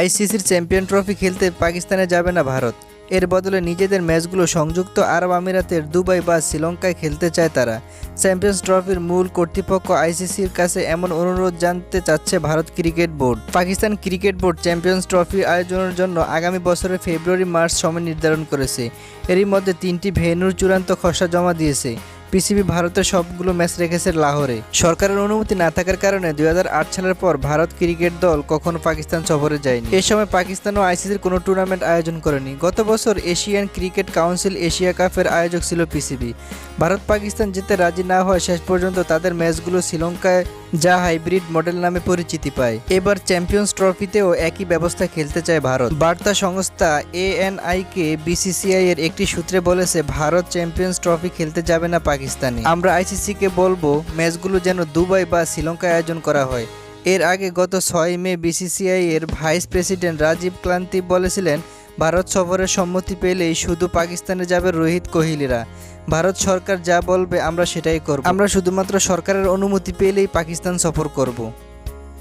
আইসিসির champion trophy খেলতে পাকিস্তানে যাবে না ভারত। এর বদলে নিজেদের ম্যাচগুলো সংযুক্ত আরব আমিরাতের দুবাই বা শ্রীলঙ্কায় খেলতে চায় তারা। চ্যাম্পিয়ন্স ট্রফির মূল কর্তৃপক্ষ আইসিসির কাছে এমন অনুরোধ জানতে চাচ্ছে Bharat cricket board. Pakistan cricket board champions trophy আয়োজনের জন্য আগামী বছরের ফেব্রুয়ারি মার্চ সময় নির্ধারণ করেছে। এরই মধ্যে তিনটি ভেন্যুর চূড়ান্ত খসড়া জমা দিয়েছে। পিসিবি ভারতের সবগুলো ম্যাচ রেখেছে লাহোরে। সরকারের অনুমতি না থাকার কারণে দুই হাজার আট সালের পর ভারত ক্রিকেট দল কখনো পাকিস্তান সফরে যায়নি। এ সময় পাকিস্তান ও আইসিসির কোনো টুর্নামেন্ট আয়োজন করেনি। গত বছর এশিয়ান ক্রিকেট কাউন্সিল এশিয়া কাপের আয়োজক ছিল পিসিবি। ভারত পাকিস্তান যেতে রাজি না হয় শেষ পর্যন্ত তাদের ম্যাচগুলো শ্রীলঙ্কায় যা হাইব্রিড মডেল নামে পরিচিতি পায়। এবার চ্যাম্পিয়ন্স ট্রফিতেও একই ব্যবস্থা খেলতে চায় ভারত। বার্তা সংস্থা এএনআই কে বিসিসিআই এর একটি সূত্রে বলেছে, ভারত চ্যাম্পিয়ন্স ট্রফি খেলতে যাবে না পাকিস্তানে। আমরা আইসিসি কে বলব, ম্যাচগুলো যেন দুবাই বা শ্রীলঙ্কায় আয়োজন করা হয়। এর আগে গত ছয় মে বিসিসিআই এর ভাইস প্রেসিডেন্ট রাজীব ক্লান্তি বলেছিলেন, ভারত সফরের সম্মতি পেলেই শুধু পাকিস্তানে যাবে রোহিত কোহলিরা। ভারত সরকার যা বলবে আমরা সেটাই করব। আমরা শুধুমাত্র সরকারের অনুমতি পেলেই পাকিস্তান সফর করব।